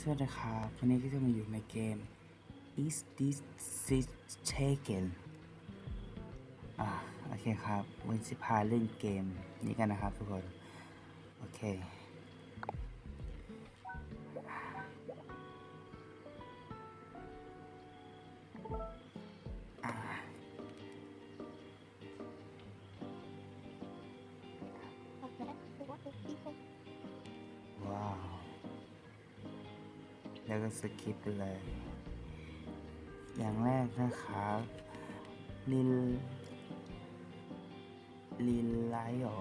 สวัสดีครับวันนี้ก็จะมาอยู่ในเกม Is This Sit Taken อ่าโอเคครับวันนี้จะพาเล่นเกมนี้กันนะครับทุกคน โอเค แล้วก็สกิปไปเลย อย่างแรกนะครับลินลินไลหรอ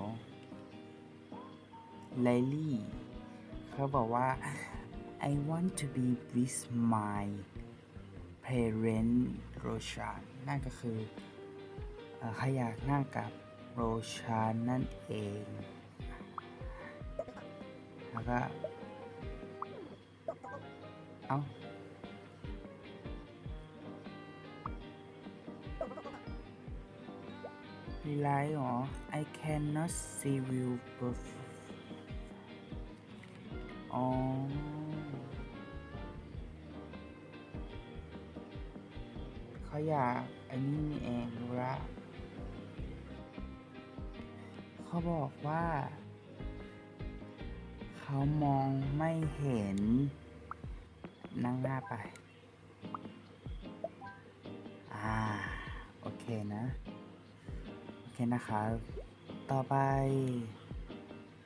ไลลี่เขาบอกว่า I want to be with my parent Roshan นั่นก็คือเอ่อเขาอยากนั่งกับโรชานนั่นเอง แล้วก็ เอารีไลท์เหรอ I cannot see you perfect อ๋อเขาอยากอันนี้นี่เองรู้ละเขาบอกว่า เขามองไม่เห็น นั่งหน้าไป อ่า โอเคนะ โอเคนะครับ ต่อไป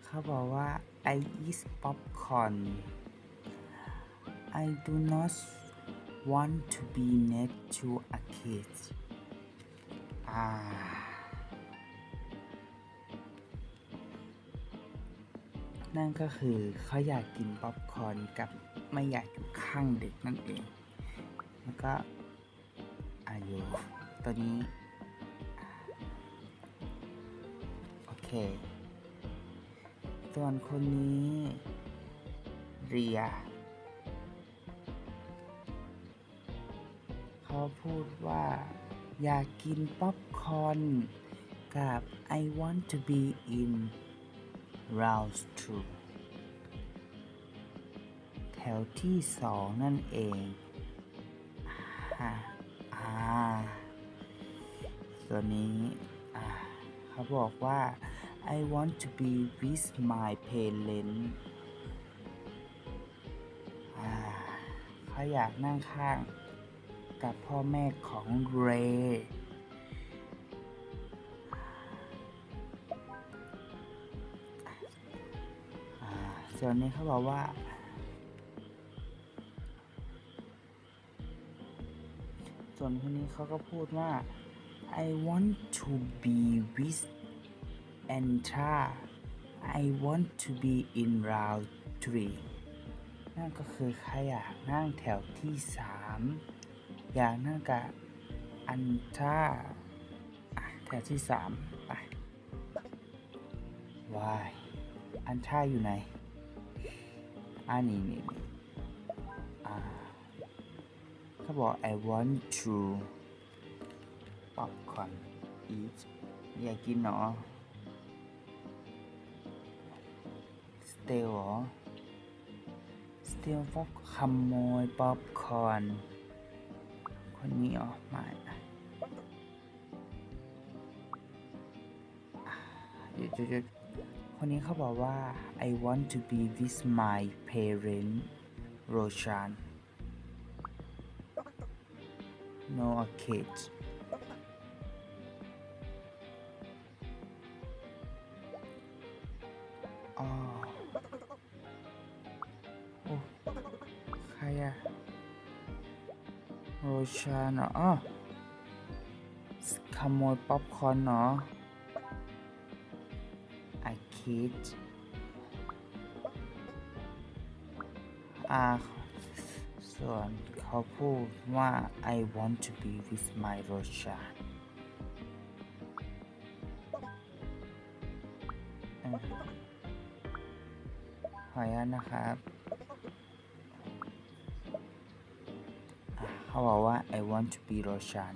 เขาบอกว่า I eat popcorn I do not want to be next to a kid อ่านั่นก็คือเขาอยากกินป๊อปคอร์นกับ ไม่อยากอยู่ข้างเด็กนั่นเอง แล้วก็อายุตัวนี้ โอเค ส่วนคนนี้ เรีย เขาพูดว่า อยากกินป๊อปคอร์นกับ I want to be in round two วที่สองนั่นเองอ่าอ่าส่วนนี้อ่าเขาบอกว่า I want to be with my parents อ่าเขาอยากนั่งข้างกับพ่อแม่ของเรอ่าส่วนนี้เขาบอกว่า วนคนนี้เขาก็พูดว่า I want to be with Antra I want to be in round three นั่นก็คือใครอยากนั่งแถวที่สามอยากนั่งกับอันทราแถวที่สามไปวายอันทราอยู่ไหนอันนี้นี่อ่า เขาบอก I want to popcorn eat อยากกินเนาะ steal เหรอ steal พวกขโมยป๊อปคอร์นคนนี้เหรอม่อะหยุดหยุดคนนี้เขาบอกว่า I want to be with my parent Roshan no kids อ๋อโอ้ใครอะโรชานเหรออ๋อขโมยป๊อปคอร์นเหรอ I kid อ่าส่วน เขาพูดว่า I want to be with my Roshan อืมขออนุญาตนะครับ เขาบอกว่า I want to be Roshan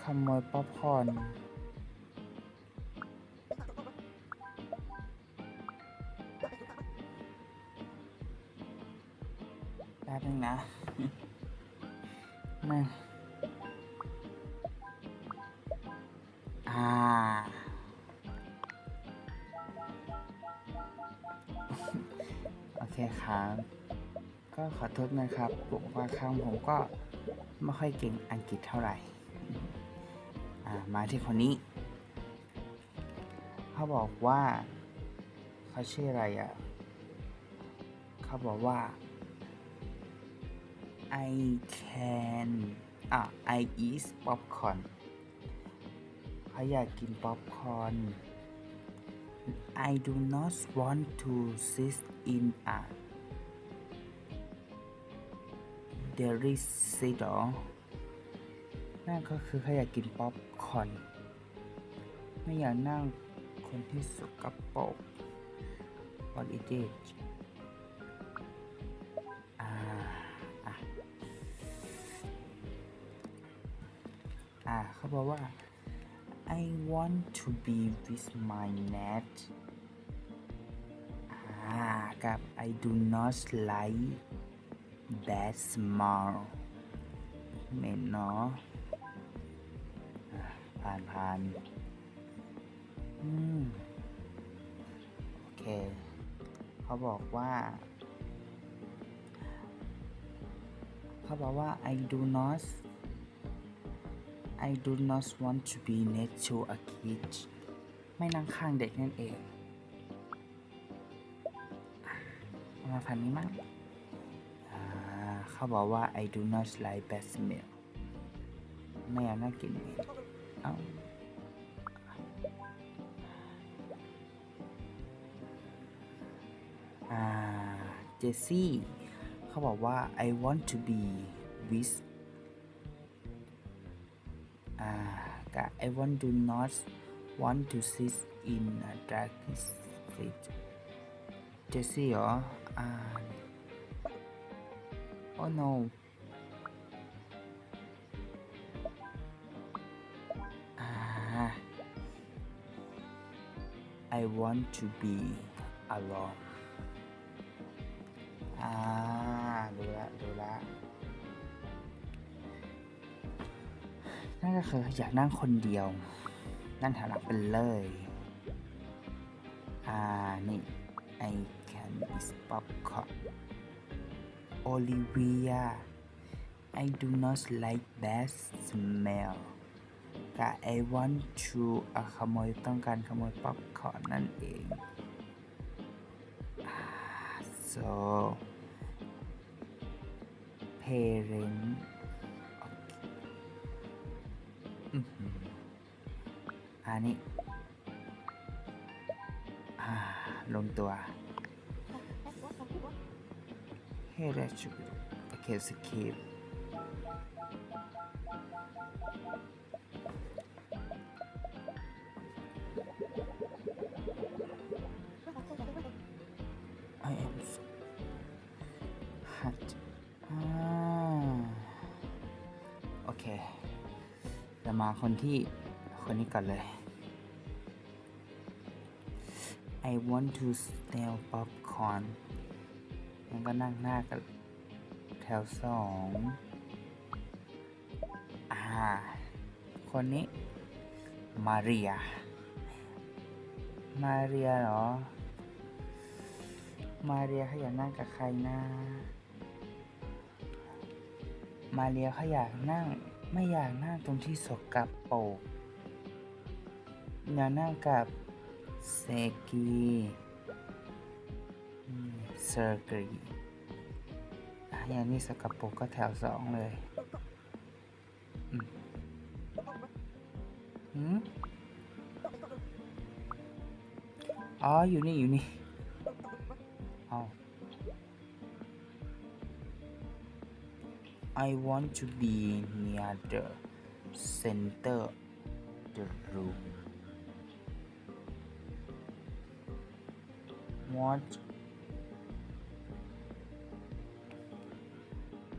ขโมยป๊อปคอร์น นึงนะมาอ่า โอเคครับ ก็ขอโทษนะครับบาครั้งผมก็ไม่ค่อยเก่งอังกฤษเท่าไหร่ อ่า มาที่คนนี้ เขาบอกว่า เขาชื่ออะไรอะ เขาบอกว่า I can อะ I eat popcorn เขาอยากกินป๊อปคอร์น I do not want to sit in a dairy seat หรอนั่นก็คือเขาอยากกินป๊อปคอร์น ไม่อยากนั่งคนที่สกปรก What is it เขาบอกว่า I want to be with my net กับ I do not like that smell เหม็นเนาะอะผ่านผ่านอืมโอเค เขาบอกว่า เขาบอกว่า I do not I do not want to be next to a kid ไม่นั่งข้างเด็กนั่นเองเอามาพันนี้มั้งเขาบอกว่า I do not like bad smell ไม่อยากน่ากินเหม็นเอ้าอ่าเจสซี่ เขาบอกว่า I want to be with กับ I want to not want to sit in a dark seat เจสซี่เหรออ่า oh no อ่า I want to be alone อ่าดูละดูละ นั่นก็คืออยากนั่งคนเดียว นั่งแถวหลังเป็นเลย อ่า นี่ I can eat popcorn Olivia I do not like bad smell กับ I want to อะขโมยต้องการขโมยป๊อปคอร์นนั่นเอง so parent อื้อหืออันนี้อ่าลงตัว Hey, that should be okay. Skip. I มาคนที่คนนี้ก่อนเลย I want to smell popcorn มันก็นั่งหน้ากับแถวสองอ่า คนนี้ มาเรีย มาเรียเหรอ มาเรียเขาอยากนั่งกับใครนะ มาเรียเขาอยากนั่ง ไม่อยากนั่งตรงที่สกปรกอยากนั่งกับเซกีเซอร์กรีอะอย่างนี้สกปรกก็แถวสองเลยอ๋อ อยู่นี่ อยู่นี่ I want to be near the center the room what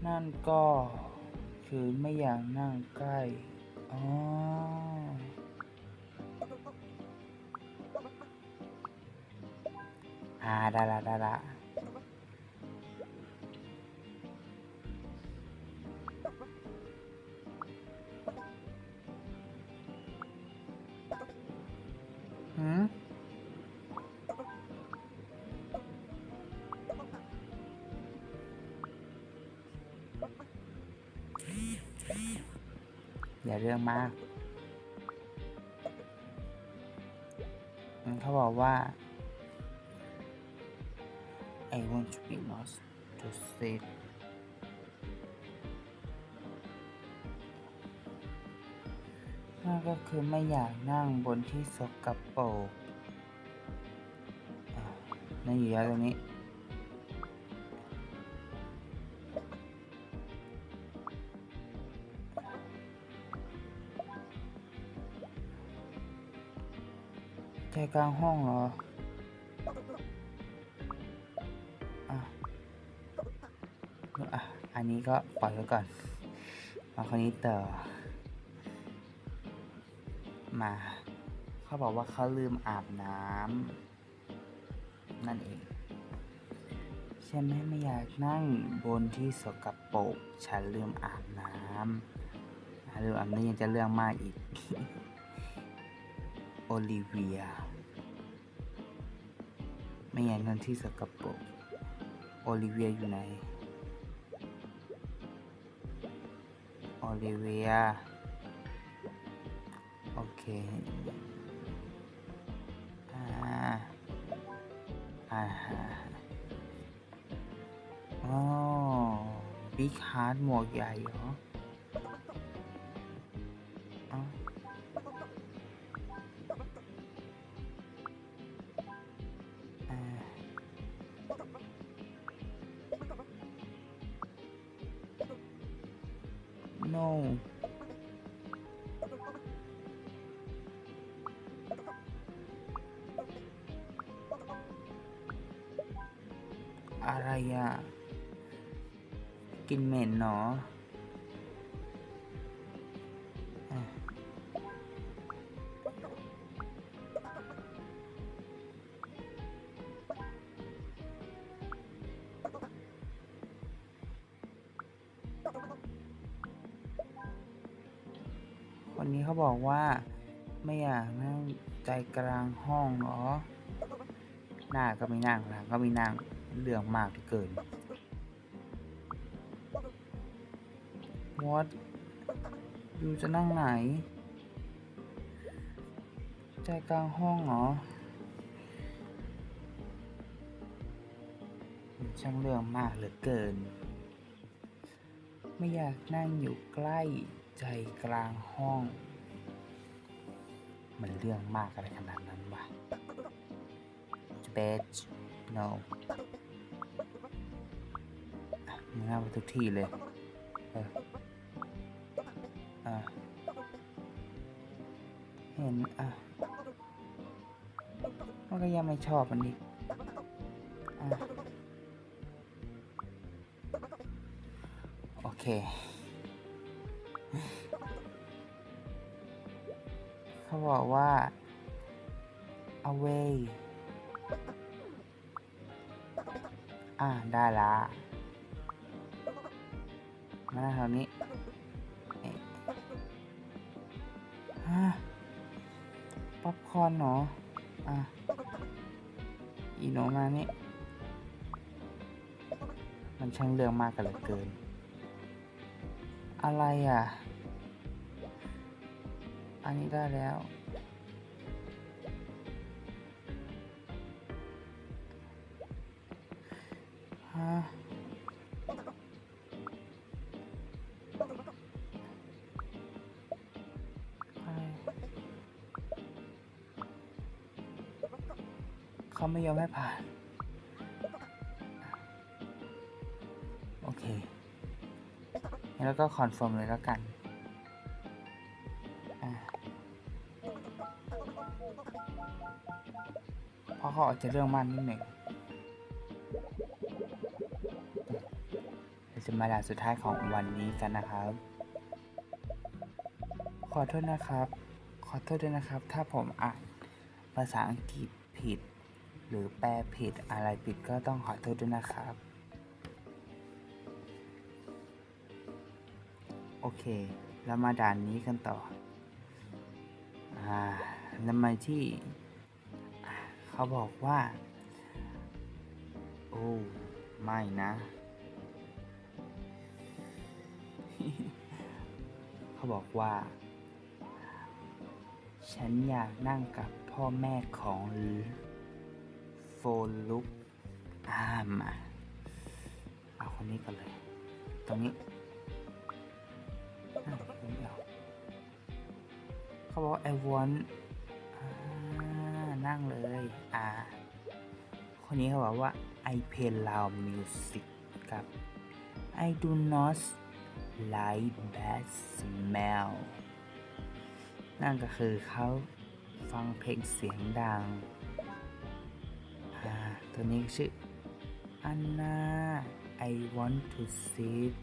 นั่นก็คือไม่อยากนั่งใกล้ อ๋อ อ่า ได้ละได้ละ รื่องมาก เขาบอกว่า I want to be lost to sit นั่นก็คือไม่อยากนั่งบนที่สกปรกอะนั่นอยู่แล้วตรงนี้ ใจกลางห้องเหรออะอะ อันนี้ก็ปล่อยไว้ก่อน มาคนนี้ต่อ มา เขาบอกว่าเขาลืมอาบน้ำนั่นเอง ใช่ไหมไม่อยากนั่งบนที่สกปรกฉันลืมอาบน้ำลืมอาบน้ำยังจะเรื่องมากอีก โอลิเวีย ไม่อยากนั่งที่สกปรกโอลิเวียอยู่ไหน โอลิเวีย โอเคอ่าอ่าฮะอ๋อบิ๊กฮาร์ดหมวกใหญ่เหรอ วันนี้เขาบอกว่า ไม่อยากนั่งใจกลางห้องเหรอ หน้าก็ไม่นั่งหลังก็ไม่นั่งเรื่องมากเหลือเกิน What อยู่จะนั่งไหน ใจกลางห้องเหรอ ช่างเรื่องมากเหลือเกิน ไม่อยากนั่งอยู่ใกล้ ใจกลางห้อง มันเรื่องมากอะไรขนาดนั้นวะ bed no อะมึงเอาไปทุกที่เลย เอออะเห็นอะมันก็ยังไม่ชอบมันดิอะโอเค เขาบอกว่า away อ่าได้ละมาแถวนี้เอ๊ะฮะป๊อปคอนเหรอ อะ อีโนมานี่ มันช่างเรื่องมากกันเหลือเกิน อะไรอะ อันนี้ได้แล้ว ฮะ เขาไม่ยอมให้ผ่าน โอเค แล้วก็คอนเฟิร์มเลยแล้วกัน เขาอาจจะเรื่องมากนิดหนึ่งเราจะมาด่านสุดท้ายของวันนี้กันนะครับ ขอโทษนะครับ ขอโทษด้วยนะครับ ถ้าผมอ่านภาษาอังกฤษผิด หรือแปลผิดอะไรผิดก็ต้องขอโทษด้วยนะครับ โอเคแล้วมาด่านนี้กันต่อ อ่าแล้วมาที่ เขาบอกว่า โอ้ไม่นะ เขาบอกว่า ฉันอยากนั่งกับพ่อแม่ของโฟลุกอามาเอาคนนี้กันเลย ตรงนี้เขาบอก I want อ่า นั่งเลย อ่า คนนี้เขาบอกว่า I play loud music กับ I do not like bad smell นั่นก็คือเขาฟังเพลงเสียงดัง อ่า ตัวนี้ชื่ออันนา I want to sit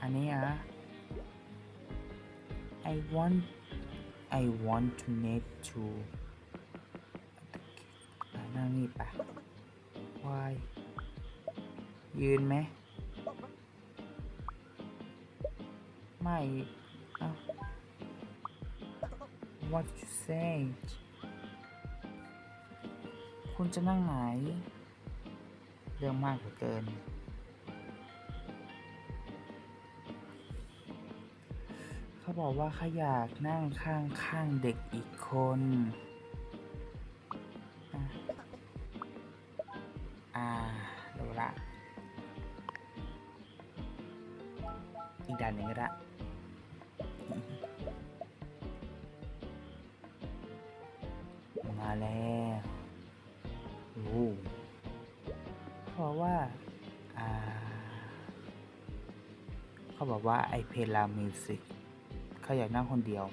อันนี้อะ I want I want to need to นั่งนี่ปะวายยืนไหม ไม่เอา What you say คุณจะนั่งไหน เรื่องมากเหลือเกิน บอกว่าเขาอยากนั่งข้างข้างๆเด็กอีกคนอะอ่าดูละ อีกด้านหนึ่งก็ได้มาแล้วโอ้เขาบอกว่า อ่า เขาบอกว่าไอเพลามิวสิก ขาอยากนั่งคนเดียว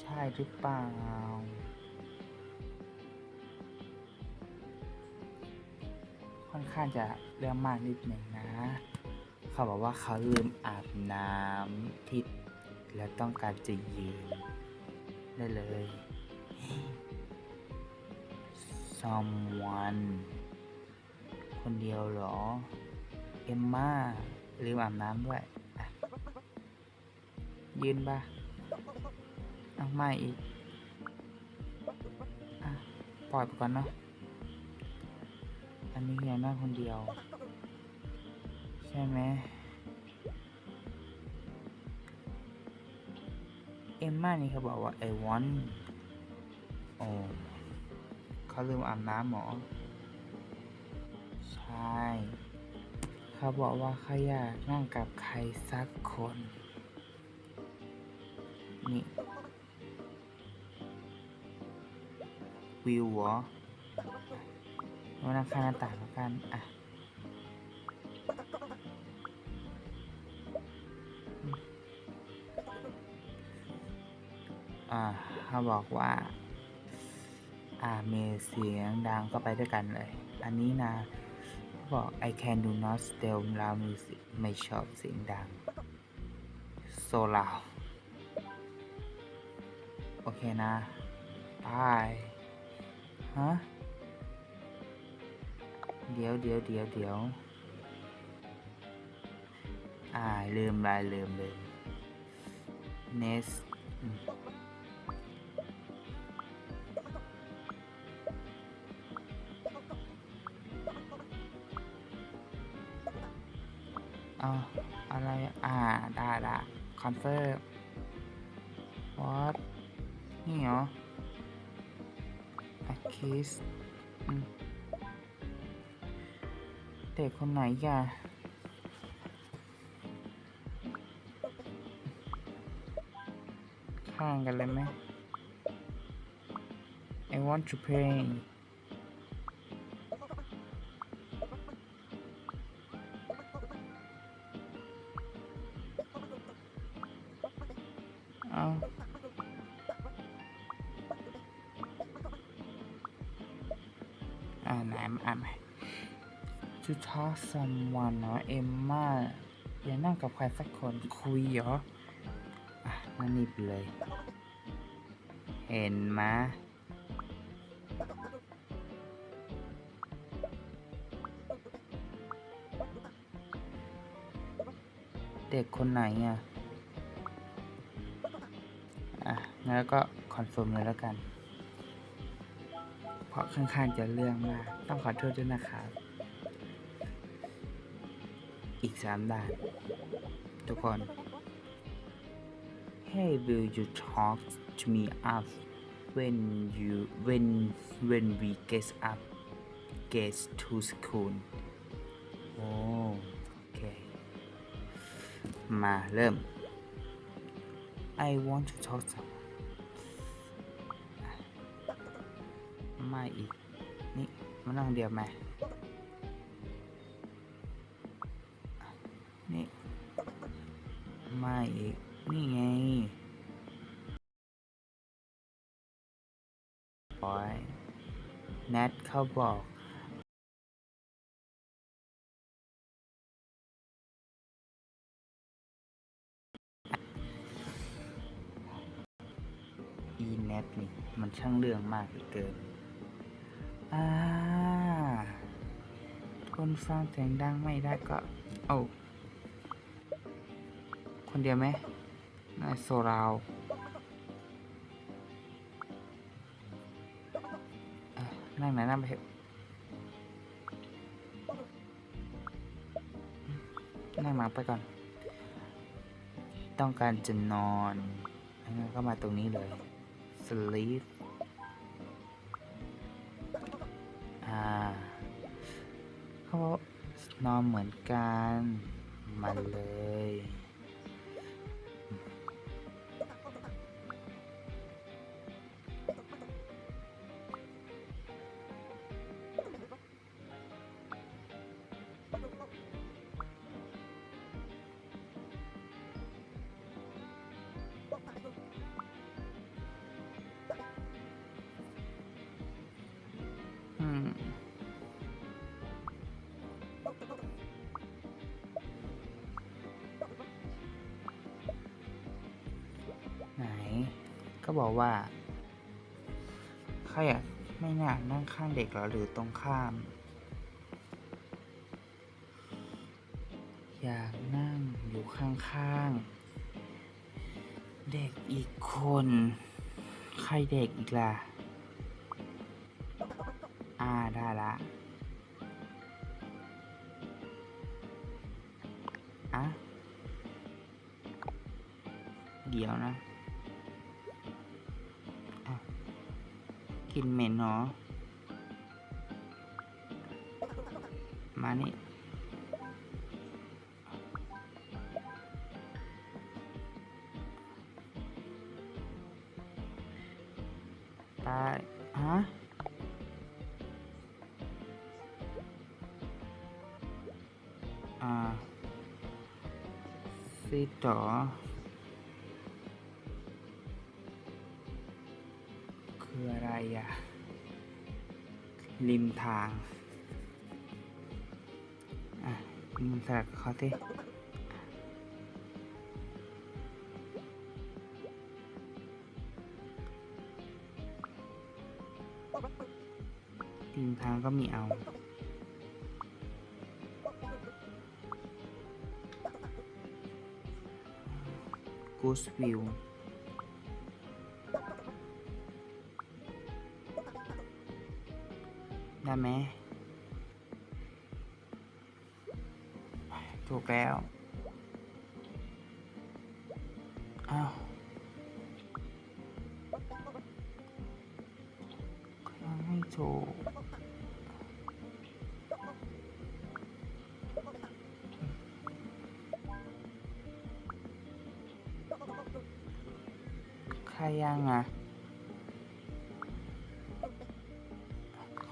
ใช่หรือเปล่า ค่อนข้างจะเรื่องมากนิดหนึ่งนะ เขาบอกว่าเขาลืมอาบน้ำที่และต้องการจะยืน ได้เลย someone คนเดียวเหรอ เอมมาลืมอาบน้ำด้วยอะยืนปะเอาไม่อีกอปล่อยไปก่อนเนาะ อันนี้ยังนั่งคนเดียว ใช่ไหม เอมมานี่เขาบอกว่า I want โอ้เขาลืมอาบน้ำหมอ ใช่เขาบอกว่าเขาอยากนั่งกับใครสักคน นี่ วิวเหรอมานั่งข้างหน้าต่างแล้วกัน อะอ่าเขาบอกว่า อ่าเมเสียงดังก็ไปด้วยกันเลย อันนี้นะ บอก I can do not still loud music ไม่ชอบเสียงดัง so loud โอเคนะบายฮะ เดี๋ยวเดี๋ยวเดี๋ยวเดี๋ยวอ่าลืมลายลืมลืม next เอาอะไร อ่า ได้ละคอนเฟิร์ม what นี่เหรอ a k i s เด็กคนไหนแกข้างกันเลยไหม I want to play to talk someone เนาะเอมมาอย่านั่งกับใครสักคนคุยเหรออะนั่นนี่ไปเลย เห็นไหมเด็กคนไหนอะ อะงั้นก็คอนเฟิร์มเลยแล้วกัน เพราะค่อนข้างจะเรื่องมาก ต้องขอโทษด้วยนะครับ อีกสามด่าน ทุกคน Hey will you talk to me up when you when when we get up get to school โอ้โอเค มาเริ่ม I want to talk to ม่อีก นี่มานั่งเดียวไหม ม่อีก นี่ไงโอ้ยแนทเขาบอก อีแนทนี่ มันช่างเรื่องมากเหลือเกิน อ่า คนฟังเสียงดังไม่ได้ก็ โอ้ คนเดียวไหมนายโซราวนั่งไหนนั่งไปเถอะนั่งมาไปก่อน ต้องการจะนอนงั้นก็มาตรงนี้เลย sleep อ่าเขาบอกนอนเหมือนกันมาเลย ก็บอกว่าเขาอยากไม่อยานั่งข้างเด็กหรอหรือตรงข้าม อยากนั่งอยู่ข้างๆ เด็กอีกคน ใครเด็กอีกล่ะ อ่าได้ละอะเดี๋ยวนะ ลินเหม็นเหรอ มานี่ ตาย ฮะ อ่าซีต่อ ออะไรอะ ริมทาง อะริมสลักเขาสิริมทางก็มีเอากูสวิว ได้ไหมถูกแล้ว อ้าวยังไม่ถูกใครยังอะ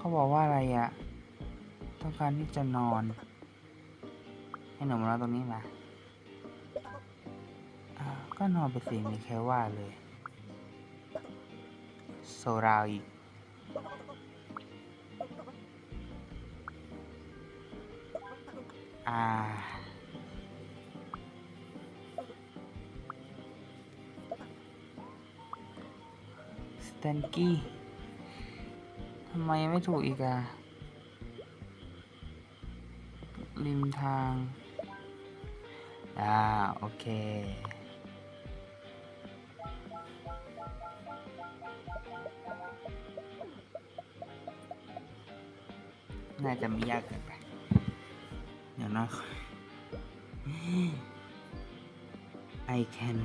เขาบอกว่าอะไรอะต้องการที่จะนอน ให้หนูมานอนตรงนี้นะอ่าก็นอนไปสิมีใครว่าเลยโซราวอีกอ่าสแตนกี้ำไมไม่ถูกอีกอะริมทาง อ่า โอเค น่าจะไม่ยากเกินไป เดี๋ยวนะ I can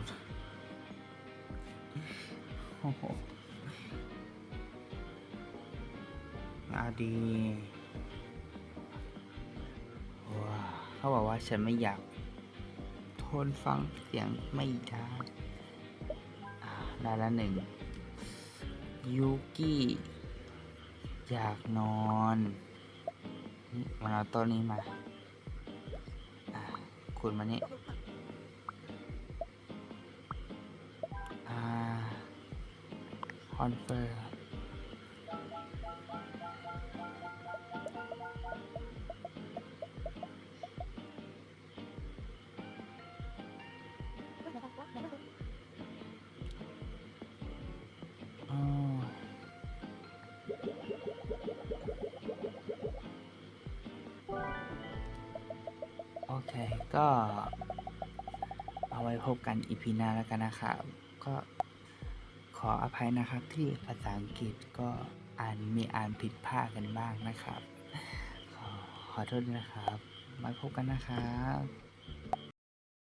โอ้โห ดีว้าเขาบอกว่าฉันไม่อยาก ทนฟังเสียงไม่ได้อ่าได้ละหนึ่งยูกิอยากนอนนี่มาเอาต้นนี้มาคุณมานี่คอนเฟอร์อ๋ พบกันอีพีหน้าแล้วกันนะครับก็ขออภัยนะครับที่ภาษาอังกฤษก็อ่านมีอ่านผิดพลาดกันบ้างนะครับ ขอขอโทษนะครับ มาพบกันนะครับ